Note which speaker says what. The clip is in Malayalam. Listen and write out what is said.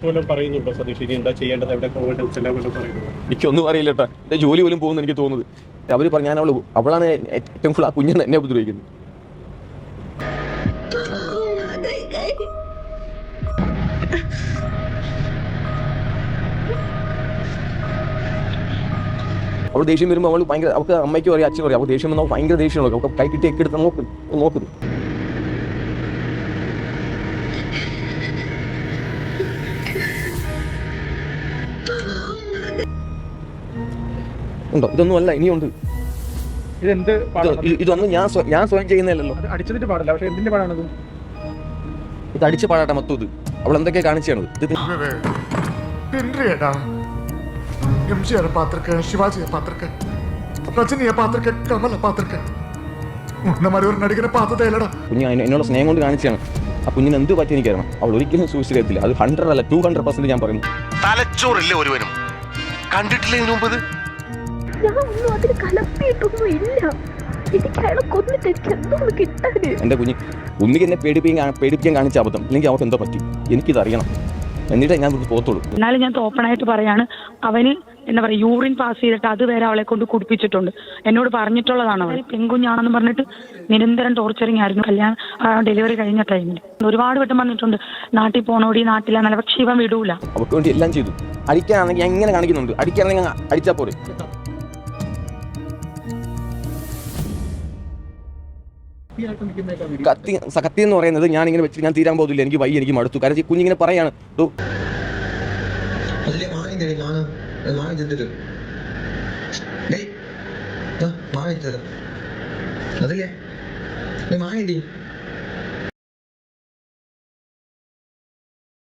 Speaker 1: എന്താ
Speaker 2: എനിക്കൊന്നും അറിയില്ല എന്റെ ജോലി പോലും പോകുന്നു എനിക്ക് തോന്നുന്നത്. അവർ പറഞ്ഞു ഞാൻ അവൾ അവളാണ് ഏറ്റവും ഫുൾ ആ കുഞ്ഞിനെ എന്നെ ഉപദ്രവിക്കുന്നത് അവൾ ദേഷ്യം വരുമ്പോൾ അവൾ ഭയങ്കര അവൾക്ക് അമ്മയ്ക്ക് പറയും അച്ഛനും പറയും അവൾ ദേഷ്യം വന്നാൽ ഭയങ്കര ദേഷ്യമാണ് അവൾക്ക് കൈ കിട്ടി എക്കെടുത്ത് നോക്കും. നോക്കുന്നു ഉണ്ടോ? ഇതൊന്നും അല്ല ഇനിയുണ്ട്.
Speaker 3: ഇതെന്ത്
Speaker 2: ഇതൊന്നും ഞാൻ ഞാൻ സ്വയം
Speaker 3: ചെയ്യുന്നില്ലല്ലോ അടിച്ചതിന്റെ പാടല്ല പക്ഷെ എന്തിന്റെ പാടാണത്
Speaker 2: ഇത്? അടിച്ച് പാടാട്ടെ മൊത്തം ഇത്. അവൾ എന്തൊക്കെ കാണിച്ചാണ്
Speaker 4: ಎಂಜಿಆರ್ ಪಾತ್ರಕ್ಕೆ ಶಿವಾಜಿಯ ಪಾತ್ರಕ್ಕೆ ರಜನಿಯ ಪಾತ್ರಕ್ಕೆ ಕಮಲ ಪಾತ್ರಕ್ಕೆ ഉന്ന മടി ഒരു നടിക്കുന്ന പാത്രതയല്ലടാ
Speaker 2: കുഞ്ഞ് എന്നോട് സ്നേഹം കൊണ്ട് കാണിച്ചാണ് ആ കുഞ്ഞിന് എന്ത് പറ്റി എനിക്കറിയണം. അവൾ ഒരിക്കലും സൂക്ഷിച്ചില്ല അത് ഹൺഡ്രഡ് അല്ല ടു ഹൺഡ്രഡ് പെർസെന്റ് ഞാൻ പറയുന്നു.
Speaker 5: തലച്ചോറില്ല ഒരുവനും? കണ്ടിട്ടില്ലേ ഇതിനു മുമ്പ്?
Speaker 6: ഞാൻ ഒന്നും അതിന് കലപ്പിയിട്ടൊന്നും ഇല്ല. എനിക്ക് അയാളെ കൊന്നിട്ട് എനിക്ക് എന്തോന്ന് കിട്ടാന്?
Speaker 2: എന്റെ കുഞ്ഞ് ഒന്നുകിൽ എന്നെ പേടിപ്പിക്കാൻ പേടിപ്പിക്കാൻ കാണിച്ച അബദ്ധം. അല്ലെങ്കിൽ അവർക്ക് എന്തോ പറ്റി? എനിക്കിത് അറിയണം എന്നിട്ടേ ഞാൻ പോകത്തുള്ളൂ.
Speaker 7: എന്നാലും ഞാൻ ഓപ്പൺ ആയിട്ട് പറയാണ്. അവന് എന്താ പറയുക യൂറിൻ പാസ് ചെയ്തിട്ട് അത് വരെ അവളെ കൊണ്ട് കുടിപ്പിച്ചിട്ടുണ്ട്. എന്നോട് പറഞ്ഞിട്ടുള്ളതാണ് അവൾ പെൺകുഞ്ഞാണെന്ന് പറഞ്ഞിട്ട് നിരന്തരം ടോർച്ചറിങ് ആയിരുന്നു. കല്യാണം ഡെലിവറി കഴിഞ്ഞ ടൈമിൽ ഒരുപാട് വട്ടം വന്നിട്ടുണ്ട് നാട്ടിൽ പോണോടി നാട്ടിലാന്നല്ല. പക്ഷെ ഇവൻ വിടൂല.
Speaker 2: അവർക്ക് വേണ്ടി എല്ലാം ചെയ്തു. അടിക്കാനാണെങ്കിൽ എങ്ങനെ കാണിക്കുന്നുണ്ട്? അടിക്കാനാണെങ്കിൽ അടിച്ചാ അടിച്ചാൽ പോരെ. കത്തി കത്തി എന്ന് പറയുന്നത് ഞാൻ ഇങ്ങനെ വെച്ചിട്ട് ഞാൻ തീരാൻ പോകുന്നില്ല എനിക്ക് വൈ എനിക്ക് മടുത്തു. കാരണം കുഞ്ഞിങ്ങനെ പറയാണ് "ഡോ,
Speaker 8: അതിലെ മാവിന്റെ ഞാൻ മാവി മായ ഡേയ് മാവി തരാം. അതില്ലേ? മാവിണ്ടി